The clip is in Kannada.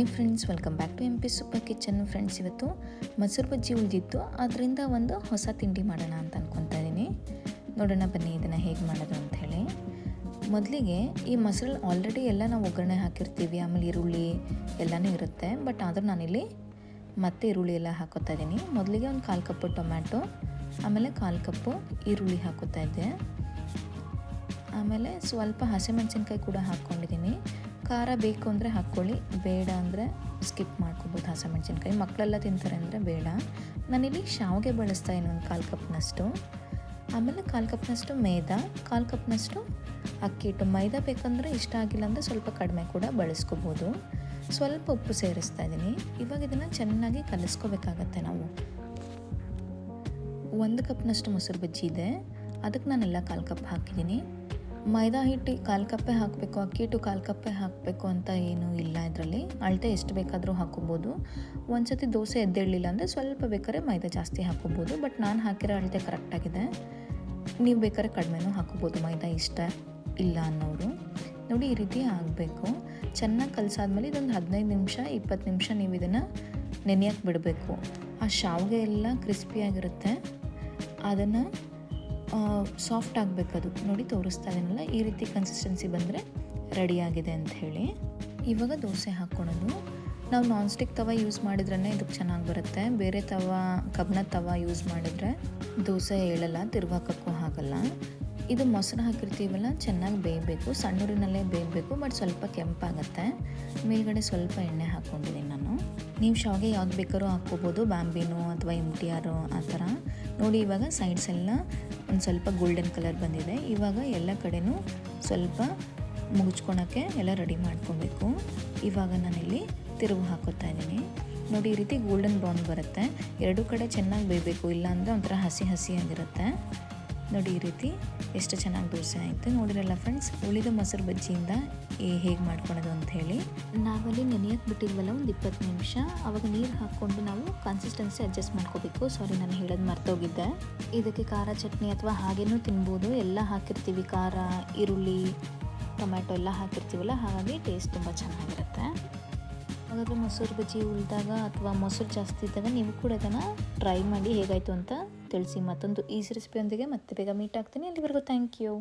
Hi friends, welcome back to M P super kitchen friends. ಇವತ್ತು ಮೊಸರು ಬಜ್ಜಿ ಉಳಿದಿತ್ತು. ಅದರಿಂದ ಒಂದು ಹೊಸ ತಿಂಡಿ ಮಾಡೋಣ ಅಂತ ಅಂದ್ಕೊತಾ ಇದ್ದೀನಿ ನೋಡೋಣ ಬನ್ನಿ ಇದನ್ನು ಹೇಗೆ ಮಾಡೋದು ಅಂತ ಹೇಳಿ. ಮೊದಲಿಗೆ ಈ ಮೊಸರಲ್ಲಿ ಆಲ್ರೆಡಿ ಎಲ್ಲ ನಾವು ಒಗ್ಗರಣೆ ಹಾಕಿರ್ತೀವಿ. ಆಮೇಲೆ ಈರುಳ್ಳಿ ಎಲ್ಲನೂ ಇರುತ್ತೆ. ಬಟ್ ಆದರೂ ನಾನಿಲ್ಲಿ ಮತ್ತೆ ಈರುಳ್ಳಿ ಎಲ್ಲ ಹಾಕೋತಾ ಇದ್ದೀನಿ ಮೊದಲಿಗೆ ಒಂದು ಕಾಲು ಕಪ್ಪು ಟೊಮ್ಯಾಟೊ, ಆಮೇಲೆ ಕಾಲು ಕಪ್ಪು ಈರುಳ್ಳಿ ಹಾಕೋತಾ ಇದ್ದೆ. ಆಮೇಲೆ ಸ್ವಲ್ಪ ಹಸಿಮೆಣಸಿನ್ಕಾಯಿ ಕೂಡ ಹಾಕ್ಕೊಂಡಿದ್ದೀನಿ ಖಾರ ಬೇಕು ಅಂದರೆ ಹಾಕ್ಕೊಳ್ಳಿ, ಬೇಡ ಅಂದರೆ ಸ್ಕಿಪ್ ಮಾಡ್ಕೋಬೋದು ಹಸಿಮೆಣ್ಸಿನ್ಕಾಯಿ. ಮಕ್ಕಳೆಲ್ಲ ತಿಂತಾರೆ ಅಂದರೆ ಬೇಡ. ನಾನಿಲ್ಲಿ ಶಾವಿಗೆ ಬಳಸ್ತಾ ಇನ್ನು ಒಂದು ಕಾಲು ಕಪ್ನಷ್ಟು. ಆಮೇಲೆ ಕಾಲು ಕಪ್ನಷ್ಟು ಮೈದಾ, ಕಾಲು ಕಪ್ನಷ್ಟು ಅಕ್ಕಿ ಹಿಟ್ಟು. ಮೈದಾ ಬೇಕಂದರೆ ಇಷ್ಟ ಆಗಿಲ್ಲ ಅಂದರೆ ಸ್ವಲ್ಪ ಕಡಿಮೆ ಕೂಡ ಬಳಸ್ಕೋಬೋದು. ಸ್ವಲ್ಪ ಉಪ್ಪು ಸೇರಿಸ್ತಾ ಇದ್ದೀನಿ. ಇವಾಗ ಇದನ್ನು ಚೆನ್ನಾಗಿ ಕಲಿಸ್ಕೋಬೇಕಾಗತ್ತೆ ನಾವು. ಒಂದು ಕಪ್ನಷ್ಟು ಮೊಸರು ಬಜ್ಜಿ ಇದೆ. ಅದಕ್ಕೆ ನಾನೆಲ್ಲ ಕಾಲು ಕಪ್ ಹಾಕಿದ್ದೀನಿ. ಮೈದಾ ಹಿಟ್ಟು ಕಾಲು ಕಪ್ಪೆ ಹಾಕಬೇಕು, ಅಕ್ಕಿ ಹಿಟ್ಟು ಕಾಲು ಕಪ್ಪೆ ಹಾಕಬೇಕು ಅಂತ ಏನು ಇಲ್ಲ ಇದರಲ್ಲಿ. ಅಳತೆ ಎಷ್ಟು ಬೇಕಾದರೂ ಹಾಕೋಬೋದು ಒಂದು ಸತಿ ದೋಸೆ ಎದ್ದೇಳಲಿಲ್ಲ ಅಂದರೆ ಸ್ವಲ್ಪ ಬೇಕಾದ್ರೆ ಮೈದಾ ಜಾಸ್ತಿ ಹಾಕೋಬೋದು ಬಟ್ ನಾನು ಹಾಕಿರೋ ಅಳತೆ ಕರೆಕ್ಟಾಗಿದೆ ನೀವು ಬೇಕಾದ್ರೆ ಕಡಿಮೆನೂ ಹಾಕೋಬೋದು ಮೈದಾ ಇಷ್ಟ ಇಲ್ಲ ಅನ್ನೋರು. ನೋಡಿ, ಈ ರೀತಿ ಆಗಬೇಕು. ಚೆನ್ನಾಗಿ ಕಲಸಾದ್ಮೇಲೆ ಇದೊಂದು ಹದಿನೈದು ನಿಮಿಷ, ಇಪ್ಪತ್ತು ನಿಮಿಷ ನೀವು ಇದನ್ನು ನೆನೆಯಕ್ಕೆ ಬಿಡಬೇಕು. ಆ ಶಾವಿಗೆ ಎಲ್ಲ ಕ್ರಿಸ್ಪಿಯಾಗಿರುತ್ತೆ ಅದನ್ನು ಸಾಫ್ಟ್ ಆಗಬೇಕದು. ನೋಡಿ, ತೋರಿಸ್ತಾ ಇದ್ದೀನಲ್ಲ ಈ ರೀತಿ ಕನ್ಸಿಸ್ಟೆನ್ಸಿ ಬಂದರೆ ರೆಡಿಯಾಗಿದೆ ಅಂತ ಹೇಳಿ. ಇವಾಗ ದೋಸೆ ಹಾಕ್ಕೊಳೋದು. ನಾವು ನಾನ್ ಸ್ಟಿಕ್ ತವ ಯೂಸ್ ಮಾಡಿದ್ರೇ ಇದಕ್ಕೆ ಚೆನ್ನಾಗಿ ಬರುತ್ತೆ. ಬೇರೆ ತವ ಕಬ್ಬಣ ತವ ಯೂಸ್ ಮಾಡಿದರೆ ದೋಸೆ ಹೇಳಲ್ಲ ತಿರ್ಗಾಕಕ್ಕೂ ಆಗಲ್ಲ ಇದು ಮೊಸರು ಹಾಕಿರ್ತೀವಲ್ಲ, ಚೆನ್ನಾಗಿ ಬೇಯಬೇಕು. ಸಣ್ಣೂರಿನಲ್ಲೇ ಬೇಯಬೇಕು, ಬಟ್ ಸ್ವಲ್ಪ ಕೆಂಪಾಗುತ್ತೆ. ಮೇಲ್ಗಡೆ ಸ್ವಲ್ಪ ಎಣ್ಣೆ ಹಾಕ್ಕೊಂಡಿದ್ದೀನಿ ನಾನು. ನೀವು ಶಾವಿಗೆ ಯಾವ್ದು ಬೇಕಾದ್ರೂ ಹಾಕ್ಕೋಬೋದು, ಬಾಂಬಿನೋ ಅಥವಾ ಆರು ಆ ಥರ. ನೋಡಿ, ಇವಾಗ ಸೈಡ್ಸ್ ಎಲ್ಲ ಒಂದು ಸ್ವಲ್ಪ ಗೋಲ್ಡನ್ ಕಲರ್ ಬಂದಿದೆ. ಇವಾಗ ಎಲ್ಲ ಕಡೆಯೂ ಸ್ವಲ್ಪ ಮುಗಿಸ್ಕೊಳಕ್ಕೆ ಎಲ್ಲ ರೆಡಿ ಮಾಡ್ಕೊಬೇಕು. ಇವಾಗ ನಾನಿಲ್ಲಿ ತಿರುವು ಹಾಕೋತಾ ಇದ್ದೀನಿ. ನೋಡಿ, ಈ ರೀತಿ ಗೋಲ್ಡನ್ ಬ್ರೌನ್ ಬರುತ್ತೆ. ಎರಡೂ ಕಡೆ ಚೆನ್ನಾಗಿ ಬೇಯಬೇಕು, ಇಲ್ಲಾಂದರೆ ಒಂಥರ ಹಸಿ ಹಸಿಯಾಗಿರುತ್ತೆ. ನೋಡಿ ಈ ರೀತಿ ಎಷ್ಟು ಚೆನ್ನಾಗಿ ದೋಸೆ ಆಯಿತು. ನೋಡಿರಲ್ಲ ಫ್ರೆಂಡ್ಸ್ ಉಳಿದ ಮೊಸರು ಬಜ್ಜಿಯಿಂದ ಹೇಗೆ ಮಾಡ್ಕೊಳೋದು ಅಂತ ಹೇಳಿ. ನಾವಲ್ಲಿ ನೆನೆಯಕ್ಕೆ ಬಿಟ್ಟಿದ್ವಲ್ಲ ಒಂದು ಇಪ್ಪತ್ತು ನಿಮಿಷ. ಅವಾಗ ನೀರು ಹಾಕ್ಕೊಂಡು ನಾವು ಕನ್ಸಿಸ್ಟೆನ್ಸಿ ಅಡ್ಜಸ್ಟ್ ಮಾಡ್ಕೋಬೇಕು. ಸಾರಿ ನಾನು ಹೇಳೋದು ಮರ್ತೋಗಿದ್ದೆ. ಇದಕ್ಕೆ ಖಾರ ಚಟ್ನಿ ಅಥವಾ ಹಾಗೇನೂ ತಿನ್ಬೋದು. ಎಲ್ಲ ಹಾಕಿರ್ತೀವಿ. ಖಾರ, ಈರುಳ್ಳಿ, ಟೊಮ್ಯಾಟೊ ಎಲ್ಲ ಹಾಕಿರ್ತೀವಲ್ಲ, ಹಾಗಾಗಿ ಟೇಸ್ಟ್ ತುಂಬ ಚೆನ್ನಾಗಿರುತ್ತೆ. ಹಾಗಾದರೆ ಮೊಸರು ಬಜ್ಜಿ ಉಳಿದಾಗ ಅಥವಾ ಮೊಸರು ಜಾಸ್ತಿ ಇದ್ದಾಗ ನೀವು ಕೂಡ ಅದನ್ನು ಟ್ರೈ ಮಾಡಿ ಹೇಗಾಯಿತು ಅಂತ ತಿಳಿಸಿ ಮತ್ತೊಂದು ಈಸಿ ರೆಸಿಪಿಯೊಂದಿಗೆ ಮತ್ತೆ ಬೇಗ ಮೀಟ್ ಆಗ್ತೀನಿ. ಅಲ್ಲಿವರೆಗೂ ಥ್ಯಾಂಕ್ ಯು